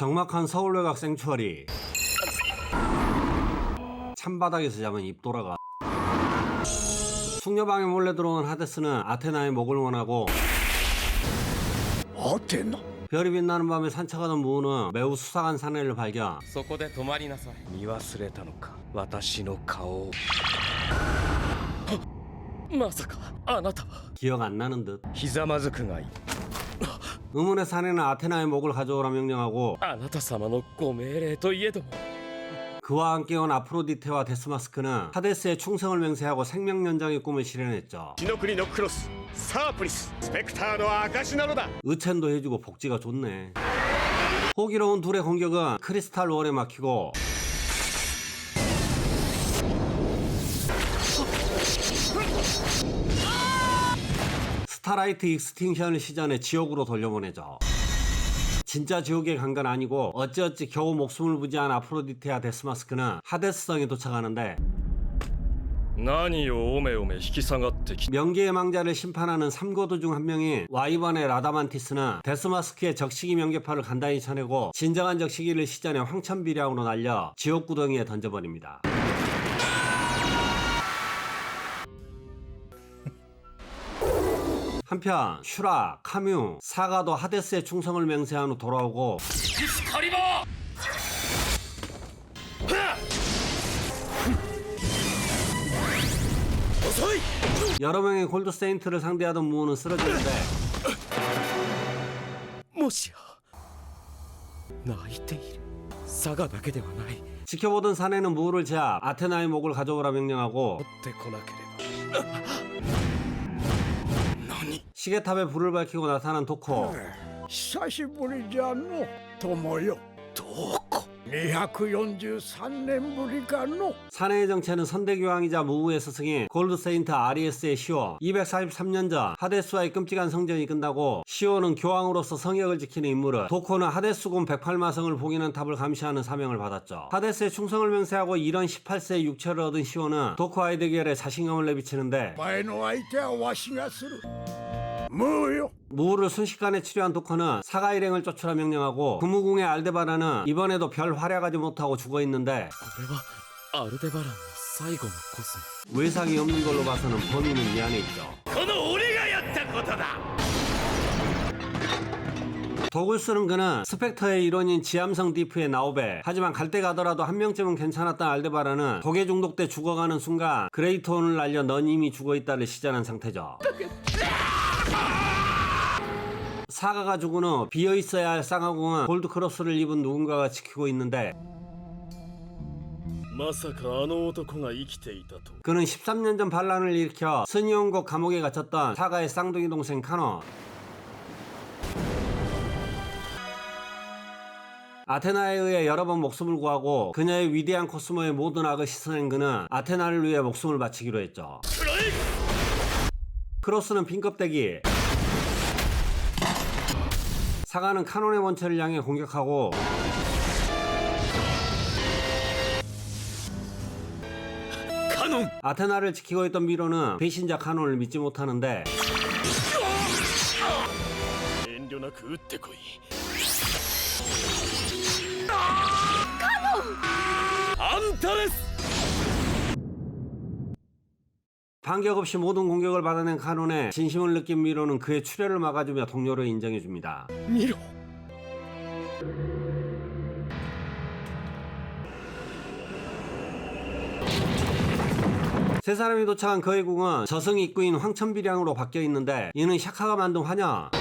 적막한 서울외곽 생추어리 찬바닥에서 자면 입 돌아가 숙녀방에 몰래 들어온 하데스는 아테나의 목을 원하고 合ってんの 별이 빛나는 밤에 산책하던 무우는 매우 수상한 사내를 발견 そこで止まりなさい見忘れたのか私の顔をまさかあなたは 기억 안 나는 듯 ひざまずくがいい 의문의 사내는 아테나의 목을 가져오라 명령하고 あなた様のご命令といえども 그와 함께 온 아프로디테와 데스마스크는 하데스의 충성을 맹세하고 생명 연장의 꿈을 실현했죠 血の国のクロスサープリススペクターの証なのだ 의첸도 해주고 복지가 좋네 호기로운 둘의 공격은 크리스탈 월에 막히고 스타라이트 익스팅션을 시전해 지옥으로 돌려보내죠 진짜 지옥에 간 건 아니고 어찌어찌 겨우 목숨을 부지한 아프로디테와 데스마스크는 하데스성에 도착하는데 何をおめおめ引き下がってき 명계의 망자를 심판하는 삼고도 중 한 명인 와이번의 라다만티스는 데스마스크의 적시기 명계파를 간단히 쳐내고 진정한 적시기를 시전해 황천비량으로 날려 지옥구덩이에 던져버립니다. 한편 슈라, 카뮤, 사가도 하데스의 충성을 맹세한 후 돌아오고 디스카리버! 여러 명의 골드 세인트를 상대하던 무호는 쓰러지는데 모시야 나이테일 사가 나게 되와 나이. 지켜보던 사내는 무호를 제압 아테나의 목을 가져오라 명령하고 어때 고나케레바? 시계탑에 불을 밝히고 나타난 도코 久しぶりじゃの友よどこ243年ぶりかの 사내의 정체는 선대교황이자 무우의 스승인 골드세인트 아리에스의 시오 243년 전 하데스와의 끔찍한 성전이 끝나고 시오는 교황으로서 성역을 지키는 임무를 도코는 하데스군 108마성을 봉인한 탑을 감시하는 사명을 받았죠 하데스의 충성을 맹세하고 이런 18세의 육체를 얻은 시오는 도코와의 대결에 자신감을 내비치는데 前の相手はわしがする ムーよ 무우를 순식간에 치료한 도코는 사가 일행을 쫓으라 명령하고 금우궁의 알데바라는 이번에도 별 활약하지 못하고 죽어있는데 これはアルデバランの最後のコス 외상이 없는 걸로 봐서는 범인은 미안해 있죠 この俺がやったことだ 독을 쓰는 그는 스펙터의 일원인 지암성 디프의 나오베 하지만 갈 때 가더라도 한 명쯤은 괜찮았던 알데바라는 독에 중독돼 죽어가는 순간 그레이톤을 날려 넌 이미 죽어있다를 시전한 상태죠 사가가 죽은 후 비어있어야 할 쌍화궁은 골드크로스를 입은 누군가가 지키고 있는데 まさかあの男が生きていたと 그는 13년 전 반란을 일으켜 스니온국 감옥에 갇혔던 사가의 쌍둥이 동생 카노 아테나에 의해 여러 번 목숨을 구하고 그녀의 위대한 코스모의 모든 악을 씻어낸 그는 아테나를 위해 목숨을 바치기로 했죠. 크로스는 빈 껍데기. 사가는 카논의 원체를 향해 공격하고 카논! 아테나를 지키고 있던 미로는 배신자 카논을 믿지 못하는데 카논! 안타레스! 반격 없이 모든 공격을 받아낸 카논에 진심을 느낀 미로는 그의 출혈을 막아주며 동료를 인정해줍니다. 見ろ세 사람이 도착한 그의 궁은 저승 입구인 황천비량으로 바뀌어 있는데 이는 샤카가 만든 화냐?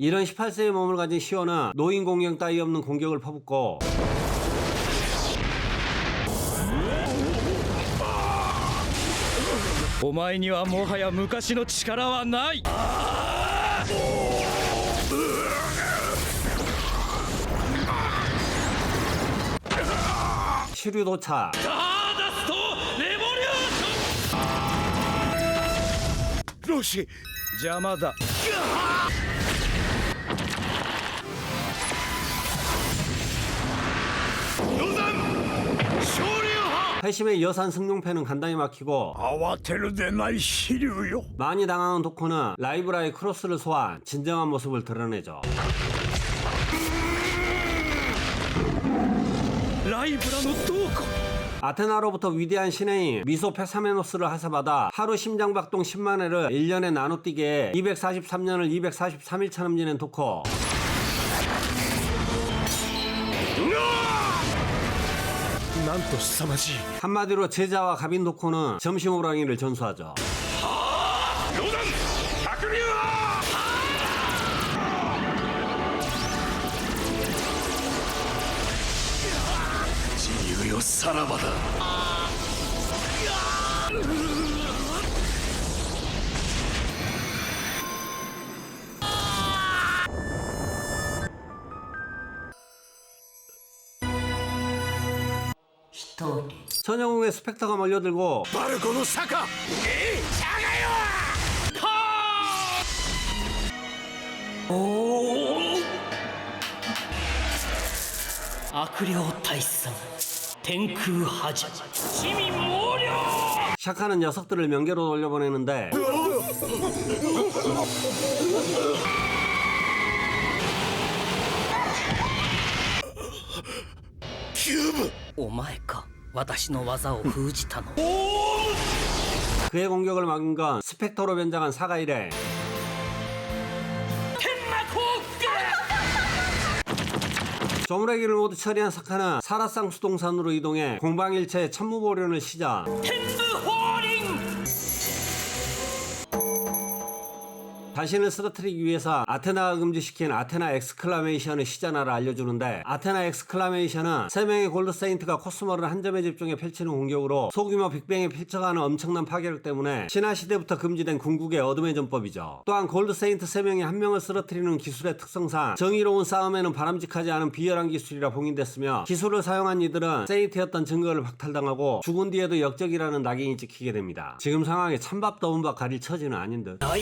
이런 18세의 몸을 가진 시오는 노인 공격 따위 없는 공격을 퍼붓고 お前にはもはや昔の力はない 시류 도착 ダーダスト 회심의 여산 승룡패는 간단히 막히고 아와테르데나이 시류요? 많이 당하는 도코는 라이브라의 크로스를 소환 진정한 모습을 드러내죠. 라이브라 노토코 아테나로부터 위대한 신의 미소 페사메노스를 하사받아 하루 심장박동 10만회를 1년에 나눠뛰게 243년을 243일처럼 지낸 도코 なんと凄まじい 한마디로 제자와 가빈 도코는 점심호랑이를 전수하죠 ロダン白龍自由よさらばだ 선영웅의 스펙터가 몰려들고 마르코노 사카! 에이! 작아요! 카! 오! 악령 탈성 탱크 하자 힘이 모려! 샤카는 녀석들을 명계로 돌려보내는데 큐브! 오마이갓 私の技を封じたの 그의 공격을 막은 건 스펙터로 변장한 사가 이래 天魔降伏 조무래기를 모두 처리한 사카는 사라쌍 수동산으로 이동해 공방일체의 천무보련을 시작 자신을 쓰러뜨리기 위해서 아테나가 금지시킨 아테나 엑스클라메이션의 시자나를 알려주는데 아테나 엑스클라메이션은 3명의 골드세인트가 코스모를 한 점에 집중해 펼치는 공격으로 소규모 빅뱅에 펼쳐가는 엄청난 파괴력 때문에 신화 시대부터 금지된 궁극의 어둠의 전법이죠. 또한 골드세인트 3명이 한 명을 쓰러뜨리는 기술의 특성상 정의로운 싸움에는 바람직하지 않은 비열한 기술이라 봉인됐으며 기술을 사용한 이들은 세인트였던 증거를 박탈당하고 죽은 뒤에도 역적이라는 낙인이 찍히게 됩니다. 지금 상황에 찬밥 더운박 가릴 처지는 아닌 듯. 아이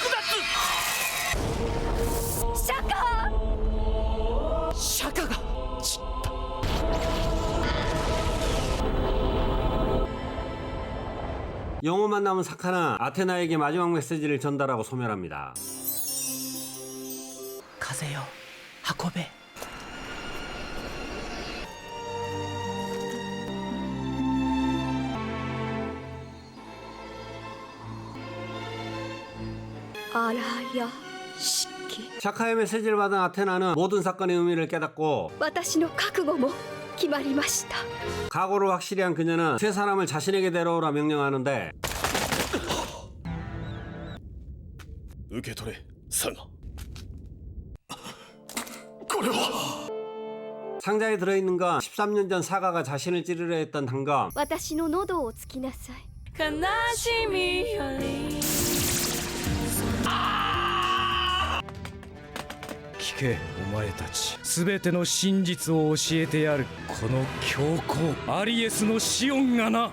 영혼만 남은 사카는 아테나에게 마지막 메시지를 전달하고 소멸합니다. 風よ運べ あらやしき 샤카의 메시지를 받은 아테나는 모든 사건의 의미를 깨닫고 私の覚悟も 決まりました 각오를 확실히 한 그녀는 세 사람을 자신에게 데려오라 명령하는데 受け取れサガ 상자에 들어있는 건 13년 전 사가가 자신을 찌르려 했던 단검 私の喉を突きなさい悲しみより けお前たち。全ての真実を教えてやるこの教皇。アリエスのシオンがな。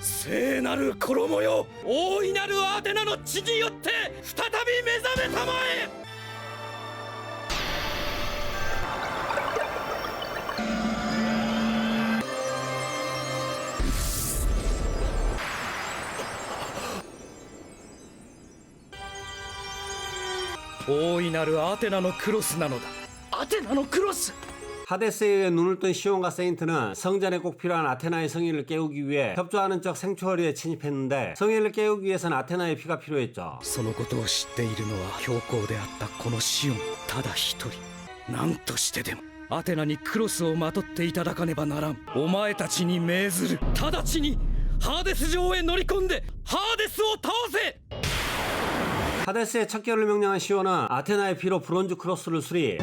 聖なる衣よ。大いなるアテナの血によって再び目覚めたまえ。大いなるアテナのクロスなのだアテナのクロス 하데스에 눈을 뜬 시온과 세인트는 성전에 꼭 필요한 아테나의 성의를 깨우기 위해 협조하는 척 생초월리에 침입했는데 성의를 깨우기 위해선 아테나의 피가 필요했죠. そのことを知っているのは強行であったこのシオンただ一人何としてでもアテナにクロスをまとっていただかねばならんお前たちに命ずる直ちにハーデス城へ乗り込んでハーデスを倒せ 하데스의 착결을 명령한 시오나 아테나의 피로 브론즈 크로스를 수리.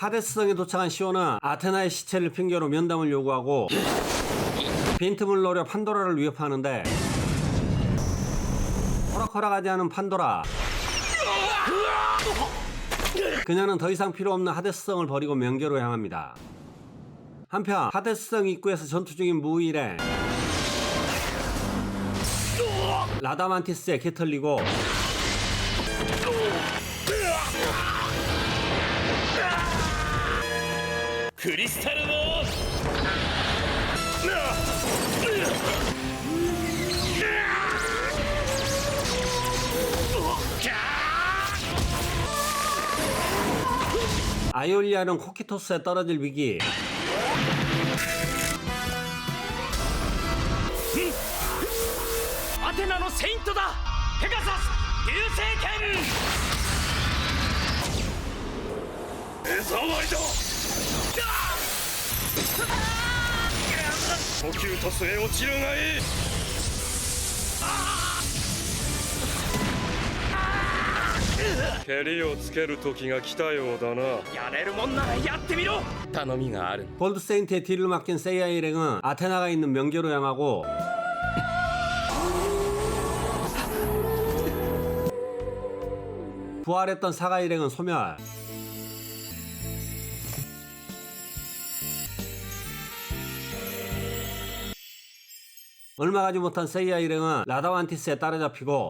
하데스성에 도착한 시오나 아테나의 시체를 핑계로 면담을 요구하고 빈틈을 노려 판도라를 위협하는데 허락허락하지 않은 판도라. 그녀는 더 이상 필요 없는 하데스성을 버리고 명계로 향합니다. 한편 하데스성 입구에서 전투 중인 무일에 라다만티스에 개털리고 크리스탈 모 아이올리아는 코키토스에 떨어질 위기. 아테나의 세인트다. 페가사스 유세켄. 에서와이다. 아! 코키토스에 오치르가이. 蹴りをつける時が来たようだなやれるもんならやってみろ頼みがある 골드 세인트의 뒤를 맡긴 세이아 일행은 아테나가 있는 명계로 향하고 부활했던 사가 일행은 소멸 얼마 가지 못한 세이아 일행은 라다완티스에 따라잡히고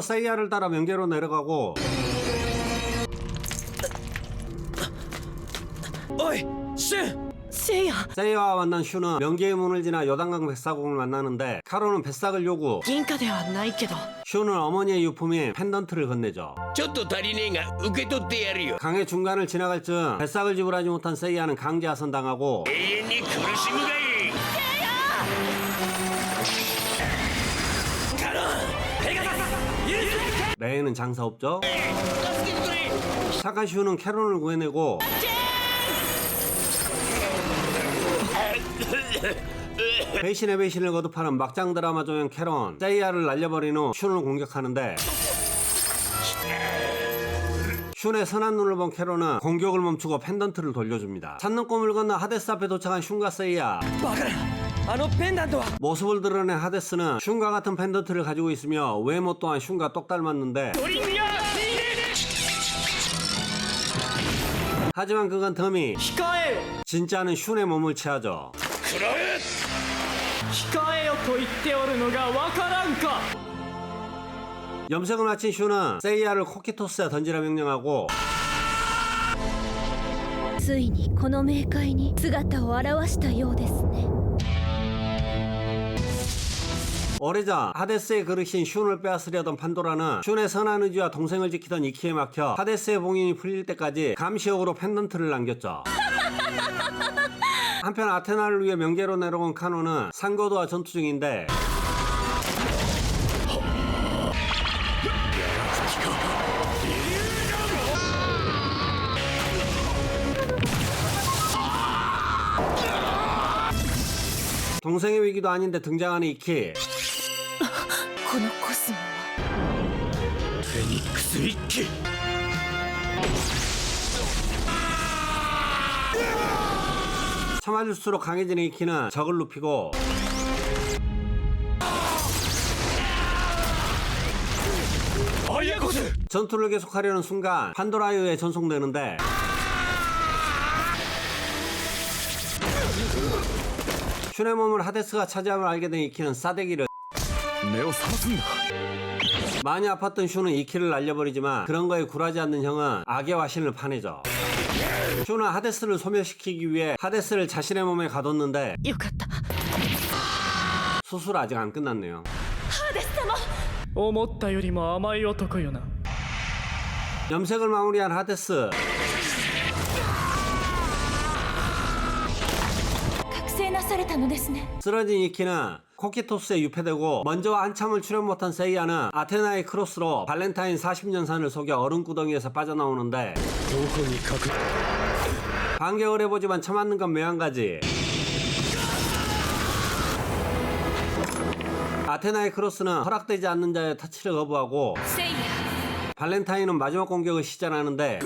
동료들도 세이아를 따라 명계로 내려가고 おいシュンせいや 세이아와 만난 슈는 명계의 문을 지나 요단강 뱃사공을 만나는데 카로는 뱃삭을 요구 銀貨ではないけど 슈는 어머니의 유품인 펜던트를 건네죠 ちょっと足りねえが受け取ってやるよ 강의 중간을 지나갈 즈음 뱃삭을 지불하지 못한 세이아는 강제 하선당하고 永遠に苦しむが 레이는 장사 없죠? 네. 사카시오는 캐롤을 구해내고 네. 배신의 배신을 거듭하는 막장 드라마 조연 캐론 세이아를 날려버린 후 슌을 공격하는데 슌의 선한 눈을 본 캐론은 공격을 멈추고 펜던트를 돌려줍니다. 찾는 꿈을 건너 하데스 앞에 도착한 슌과 세이아 막아라! あのペンダントは 모습을 드러낸 하데스는 슌과 같은 펜던트를 가지고 있으며 외모 또한 슌과 똑 닮았는데 하지만 그건 더미 控えよ 진짜는 슌의 몸을 취하죠 食らえ控えよと言っておるのがわからんか 염색을 마친 슈는 세이아를 코키토스에 던지라 명령하고 ついにこの冥界に姿を現したようですね 오래자 하데스의 그릇인 슌을 빼앗으려던 판도라는 슌의 선한 의지와 동생을 지키던 이키에 막혀 하데스의 봉인이 풀릴 때까지 감시역으로 펜던트를 남겼죠. 한편 아테나를 위해 명제로 내려온 카노는 상거도와 전투 중인데 동생의 위기도 아닌데 등장하는 이키 スモはフェニックス一騎 참아줄수록 강해지는 이키는 적을 눕히고 전투를 계속하려는 순간 판도라에 의해 전송되는데 슌의 몸을 하데스가 차지함을 알게 된 이키는 싸대기를 目を覚ますんだ 많이 아팠던 슈는 이키를 날려버리지만 그런 거에 굴하지 않는 형은 악의 화신을 파내죠. 슈는 하데스를 소멸시키기 위해 하데스를 자신의 몸에 가뒀는데 よかった 수술 아직 안 끝났네요. 思ったよりも甘い男よな 염색을 마무리한 하데스 覚醒なされたのですね 쓰러진 이키는 코키토스에 유폐되고 먼저 한참을 출연 못한 세이야는 아테나의 크로스로 발렌타인 40년산을 속여 얼음 구덩이에서 빠져나오는데 반격을 해보지만 참았는 건 매한가지. 아테나의 크로스는 허락되지 않는 자의 터치를 거부하고 발렌타인은 마지막 공격을 시전하는데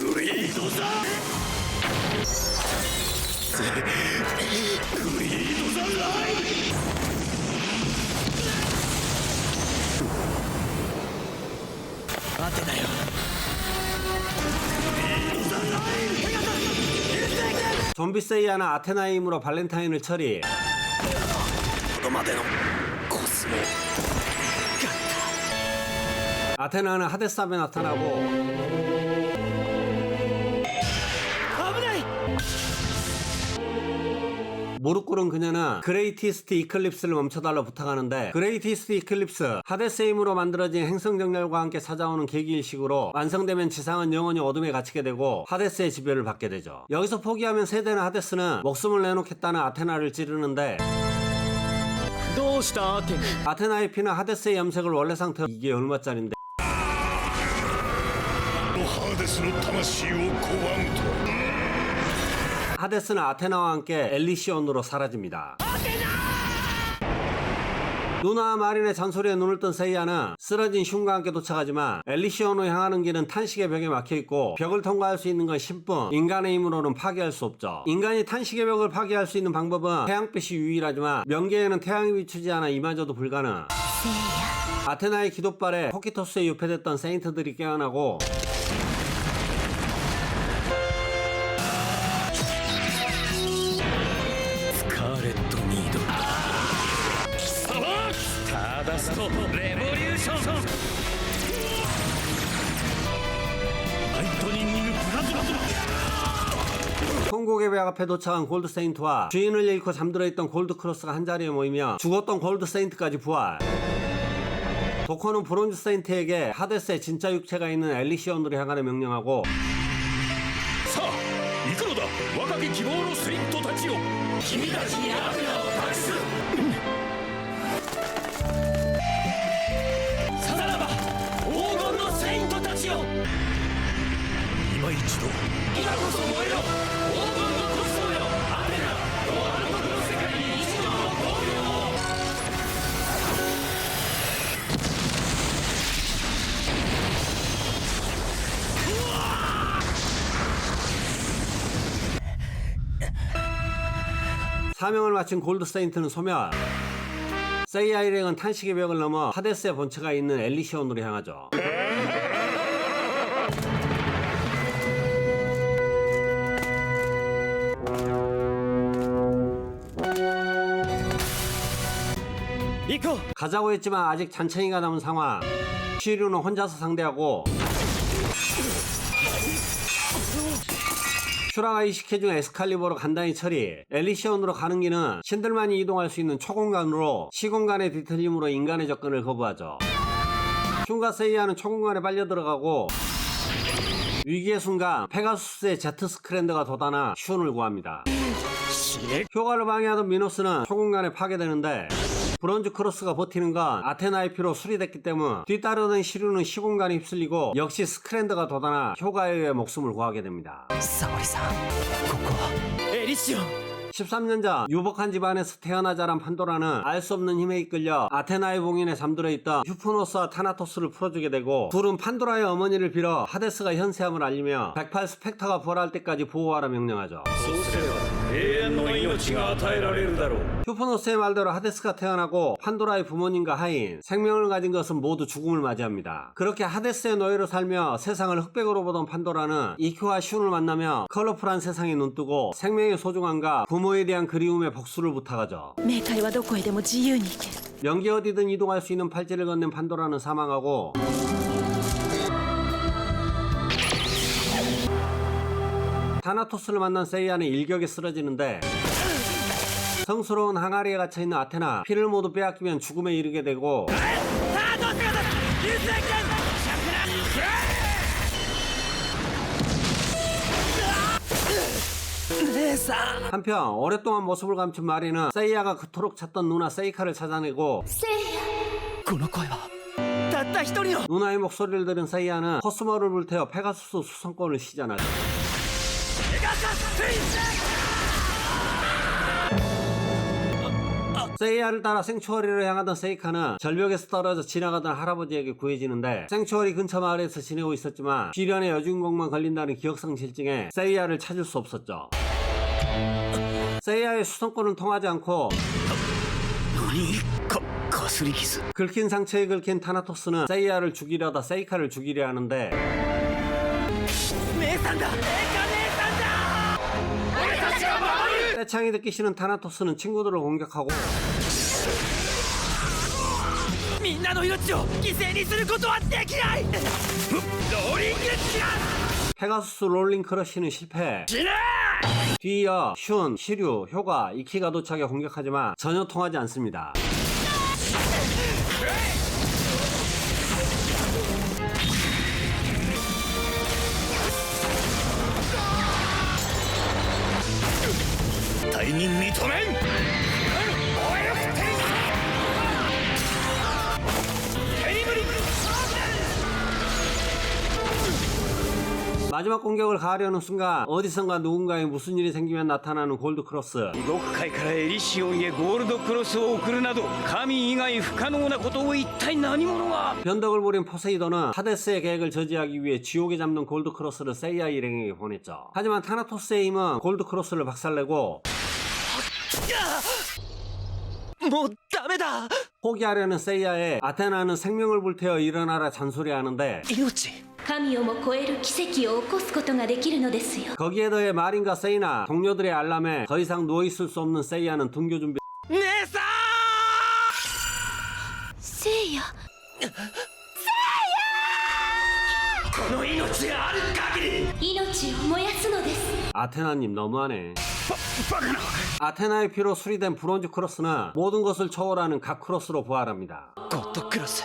좀비 세이아는 아테나의 힘으로 발렌타인을 처리 こまでのコスモ 아테나는 하데스 앞에 나타나고 무릎 꿇은 그녀는 그레이티스트 이클립스를 멈춰달라 부탁하는데 그레이티스트 이클립스 하데스의 힘으로 만들어진 행성정렬과 함께 찾아오는 계기일식으로 완성되면 지상은 영원히 어둠에 갇히게 되고 하데스의 지배를 받게 되죠 여기서 포기하면 세대는 하데스는 목숨을 내놓겠다는 아테나를 찌르는데 どうしたアテナ 아테나의 피는 하데스의 염색을 원래 상태 이게 얼마짜린데 ハーデスの魂を拒むと 하데스는 아테나와 함께 엘리시온으로 사라집니다. 누나 마린의 잔소리에 눈을 뜬 세이아는 쓰러진 슌과 함께 도착하지만 엘리시온으로 향하는 길은 탄식의 벽에 막혀있고 벽을 통과할 수 있는 건 신뿐 인간의 힘으로는 파괴할 수 없죠. 인간이 탄식의 벽을 파괴할 수 있는 방법은 태양빛이 유일하지만 명계에는 태양이 비추지 않아 이마저도 불가능. 아테나의 기도발에 코키토스에 유폐됐던 세인트들이 깨어나고 トレボリューションライトニングプラズマ 통곡의 배 앞에 도착한 골드 세인트와 주인을 잃고 잠들어 있던 골드 크로스가 한자리에 모이며 죽었던 골드 세인트까지 부활. 도커는 브론즈 세인트에게 하데스의 진짜 육체가 있는 엘리시온으로 향하려 명령하고 さあ行くのだ若き希望のセイントたちよ君たちに悪 사명을 마친 골드 세인트는 소멸. 세이아 일행은 탄식의 벽을 넘어 하데스의 본체가 있는 엘리시온으로 향하죠. 이코 가자고 했지만 아직 잔챙이가 남은 상황. 시류는 혼자서 상대하고 슈라가 이식해준 에스칼리버로 간단히 처리. 엘리시온으로 가는 길은 신들만이 이동할 수 있는 초공간으로 시공간의 뒤틀림으로 인간의 접근을 거부하죠. 슌과 세이아는 초공간에 빨려 들어가고 위기의 순간 페가수스의 제트 스크랜드가 돋아나 슌을 구합니다. 효과를 방해하던 미노스는 초공간에 파괴되는데 브론즈 크로스가 버티는 건 아테나의 피로 수리됐기 때문 뒤따르는 시류는 시공간에 휩쓸리고 역시 스크랜드가 도단나 효과에 의해 목숨을 구하게 됩니다. 에리시오. 13년 전 유복한 집안에서 태어나 자란 판도라는 알 수 없는 힘에 이끌려 아테나의 봉인에 잠들어 있던 휴프노스와 타나토스를 풀어주게 되고 둘은 판도라의 어머니를 빌어 하데스가 현세함을 알리며 108 스펙터가 부활할 때까지 보호하라 명령하죠. そうすれば 永遠の命が与えられるだろう 휴포노스의 말대로 하데스가 태어나고 판도라의 부모님과 하인, 생명을 가진 것은 모두 죽음을 맞이합니다. 그렇게 하데스의 노예로 살며 세상을 흑백으로 보던 판도라는 이큐와 슌을 만나며 컬러풀한 세상에 눈뜨고 생명의 소중함과 부모에 대한 그리움의 복수를 부탁하죠. 冥界はどこへでも自由に行ける 명기 어디든 이동할 수 있는 팔찌를 건넨 판도라는 사망하고 타나토스를 만난 세이아는 일격에 쓰러지는데 성스러운 항아리에 갇혀있는 아테나 피를 모두 빼앗기면 죽음에 이르게 되고 한편 오랫동안 모습을 감춘 마리는 세이아가 그토록 찾던 누나 세이카를 찾아내고 누나의 목소리를 들은 세이아는 코스모를 불태워 페가수스 수성권을 시전하죠. 세이아를 따라 생추어리를 향하던 세이카는 절벽에서 떨어져 지나가던 할아버지에게 구해지는데 생추어리 근처 마을에서 지내고 있었지만 비련의 여주인공만 걸린다는 기억상실증에 세이아를 찾을 수 없었죠. 세이아의 수성권은 통하지 않고 긁힌 상처에 긁힌 타나토스는 세이아를 죽이려다 세이카를 죽이려 하는데 떼창이 듣기 싫은 타나토스는 친구들을 공격하고 みんなの命を犠牲にすることはできないローリングチラ 페가수스 롤링 크러쉬는 실패 뒤이어 슌, 시류, 효가, 이키가 도착해 공격하지만 전혀 통하지 않습니다「 罪に認めん!」 마지막 공격을 가하려는 순간 어디선가 누군가에 무슨 일이 생기면 나타나는 골드크로스 異国界からエリシオンへゴールドクロスを送るなど神以外不可能なことを一体何者が 변덕을 부린 포세이돈은 하데스의 계획을 저지하기 위해 지옥에 잡는 골드크로스를 세이아 일행에게 보냈죠 하지만 타나토스의 힘은 골드크로스를 박살내고 もうダメだ 포기하려는 세이아에 아테나는 생명을 불태워 일어나라 잔소리하는데 命 神をも超える奇跡を起こすことができるのですよ 거기에 더해 마린과 세이나 동료들의 알람에 더 이상 누워있을 수 없는 세이아는 등교 준비 姉させいやんこの命がある限り命を燃やすのです 아테나님 너무하네 아테나의 피로 수리된 브론즈 크로스는 모든 것을 초월하는 각 크로스로 부활합니다 ゴッドクロス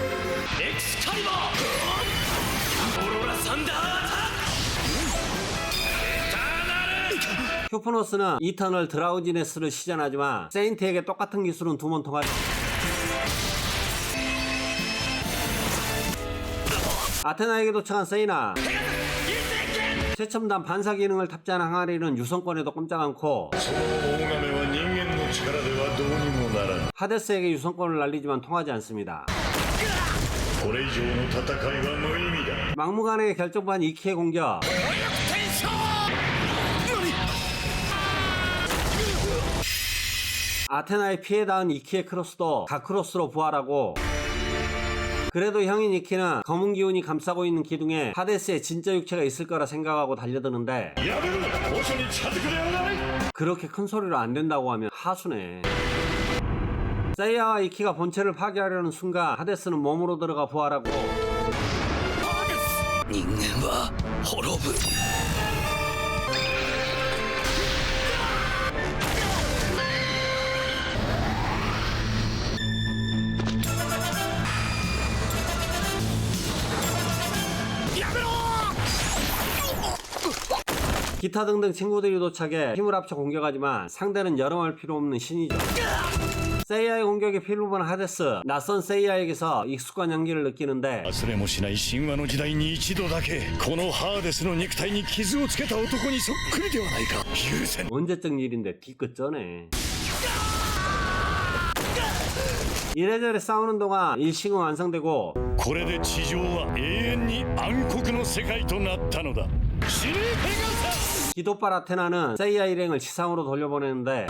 큐프노스는 이터널 드라우지네스를 시전하지만 세인트에게 똑같은 기술은 두 번 통하지 아테나에게 도착한 세이나. 최첨단 반사 기능을 탑재한 항아리는 유성권에도 꼼짝 않고 하데스에게 유성권을 날리지만 통하지 않습니다. 막무가내의 결정판 이키의 공격. 아테나의 피해 닿은 이키의 크로스도 가크로스로 부활하고 그래도 형인 이키는 검은 기운이 감싸고 있는 기둥에 하데스의 진짜 육체가 있을 거라 생각하고 달려드는데 그렇게 큰 소리로 안 된다고 하면 하수네. 세이아와 이키가 본체를 파괴하려는 순간 하데스는 몸으로 들어가 부활하고 인간과 호로브. 기타 등등 친구들이 도착해 힘을 합쳐 공격하지만 상대는 여름할 필요 없는 신이죠. 세이야의 공격에 피를 본 하데스 낯선 세이야에게서 익숙한 향기를 느끼는데 忘れもしない神話の時代に一度だけこのハーデスの肉体に傷をつけた男にそっくりではないか許せん 언제적 일인데 뒤끝 전에 이래저래 싸우는 동안 일식은 완성되고 これで地上は永遠に暗黒の世界となったのだ司令ペガサ 기도빨 아테나는 세이야 일행을 지상으로 돌려보내는데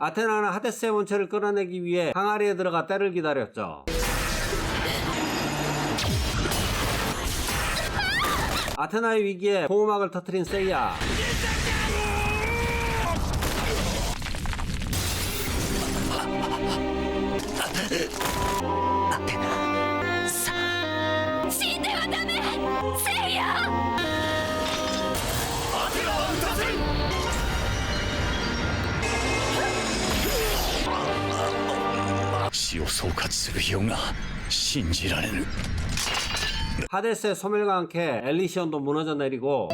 아테나는 하데스의 본체를 끌어내기 위해 항아리에 들어가 때를 기다렸죠. 아테나의 위기에 보호막을 터트린 세이야. 総括するようが信じられぬ 하데스의 소멸과 함께 엘리시온도 무너져 내리고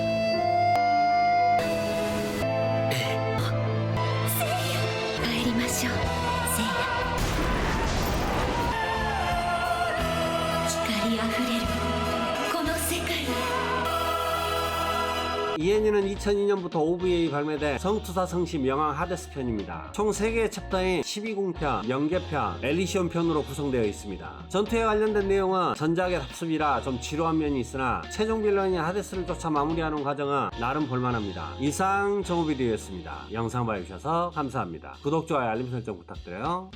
이엔이는 2002년부터 OVA 발매된 성투사 성시 명왕 하데스 편입니다. 총 3개의 챕터인 12궁편, 명계편, 엘리시온 편으로 구성되어 있습니다. 전투에 관련된 내용은 전작의 답습이라 좀 지루한 면이 있으나 최종 빌런인 하데스를 쫓아 마무리하는 과정은 나름 볼만합니다. 이상 정우비디오였습니다. 영상 봐주셔서 감사합니다. 구독, 좋아요, 알림 설정 부탁드려요.